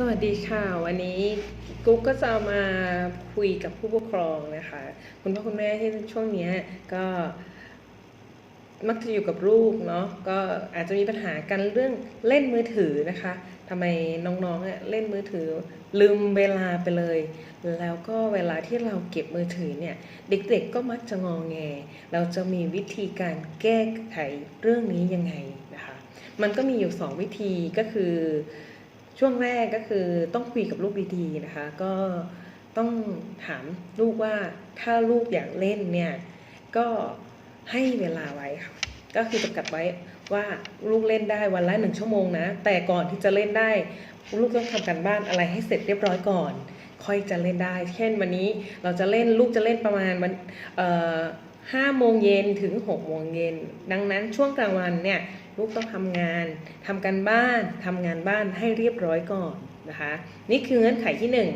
สวัสดีค่ะ วันนี้กุ๊กก็จะมาคุยกับผู้ปกครองนะคะ คุณพ่อคุณแม่ที่ช่วงนี้ก็มักจะอยู่กับลูกเนาะก็อาจจะมีปัญหากันเรื่องเล่นมือถือนะคะทำไมน้องๆเล่นมือถือลืมเวลาไปเลย แล้วก็เวลาที่เราเก็บมือถือเนี่ย เด็กๆก็มักจะงองแง เราจะมีวิธีการแก้ไขเรื่องนี้ยังไงนะคะ มันก็มีอยู่สองวิธีก็คือ ช่วงแรกก็คือต้องคุยกับลูกดีๆนะคะ ก็ต้องถามลูกว่าถ้าลูกอยากเล่นเนี่ยก็ให้เวลาไว้ค่ะก็คือจำกัดไว้ว่าลูกเล่นได้วันละหนึ่งชั่วโมงนะ แต่ก่อนที่จะเล่นได้ ลูกต้องทำการบ้านอะไรให้เสร็จเรียบร้อยก่อน ค่อยจะเล่นได้ เช่นวันนี้เราจะเล่นลูกจะเล่นประมาณวันเอ่อห้าโมงเย็นถึงหกโมงเย็นดังนั้นช่วงกลางวันเนี่ย ลูกต้องทำงานทำการบ้านทำงานบ้านให้เรียบร้อยก่อนนะคะ นี่คือเงื่อนไขที่หนึ่ง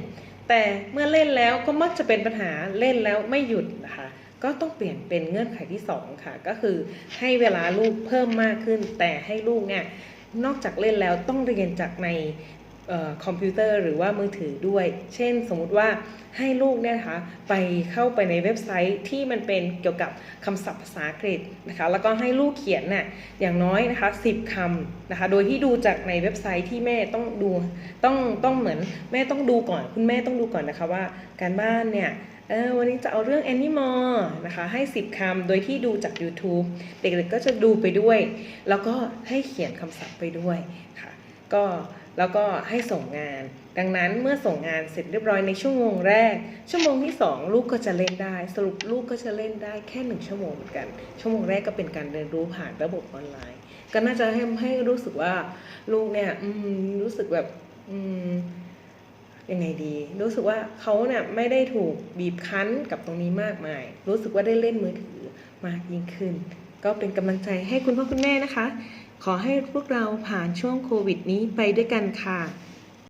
แต่เมื่อเล่นแล้วก็มักจะเป็นปัญหาเล่นแล้วไม่หยุดนะคะ ก็ต้องเปลี่ยนเป็นเงื่อนไขที่สองค่ะ ก็คือให้เวลาลูกเพิ่มมากขึ้น แต่ให้ลูกเนี่ยนอกจากเล่นแล้วต้องเรียนจากใน คอมพิวเตอร์หรือว่ามือถือด้วย เช่นสมมุติว่าให้ลูกเนี่ยนะคะไปเข้าไปในเว็บไซต์ที่มันเป็นเกี่ยวกับคำศัพท์ภาษาอังกฤษนะคะแล้วก็ให้ลูกเขียนน่ะอย่างน้อยนะคะ10คำนะคะโดยที่ดูจากในเว็บไซต์ที่แม่ต้องดูต้องต้องเหมือนแม่ต้องดูก่อน คุณแม่ต้องดูก่อนนะคะว่าการบ้านเนี่ยเออวันนี้จะเอาเรื่อง Animal นะคะให้ 10 คำ โดยที่ดูจาก YouTube เด็กๆก็จะดูไปด้วย แล้วก็ให้เขียนคำศัพท์ไปด้วยค่ะ ก็แล้วก็ให้ส่งงาน ดังนั้นเมื่อส่งงานเสร็จเรียบร้อยในชั่วโมงแรก ชั่วโมงที่ 2 ลูกก็จะเล่นได้ สรุปลูกก็จะเล่นได้แค่หนึ่งชั่วโมงเหมือนกัน ชั่วโมงแรกก็เป็นการเรียนรู้ผ่านระบบออนไลน์ ก็น่าจะให้ให้รู้สึกว่าลูกเนี่ยรู้สึกแบบอืมยังไงดี รู้สึกว่าเขาเนี่ยไม่ได้ถูกบีบคั้นกับตรงนี้มากมาย รู้สึกว่าได้เล่นมือถือมากยิ่งขึ้น ก็เป็นกำลังใจให้คุณพ่อคุณแม่นะคะ ขอให้พวกเราผ่านช่วงโควิดนี้ไปด้วยกันค่ะ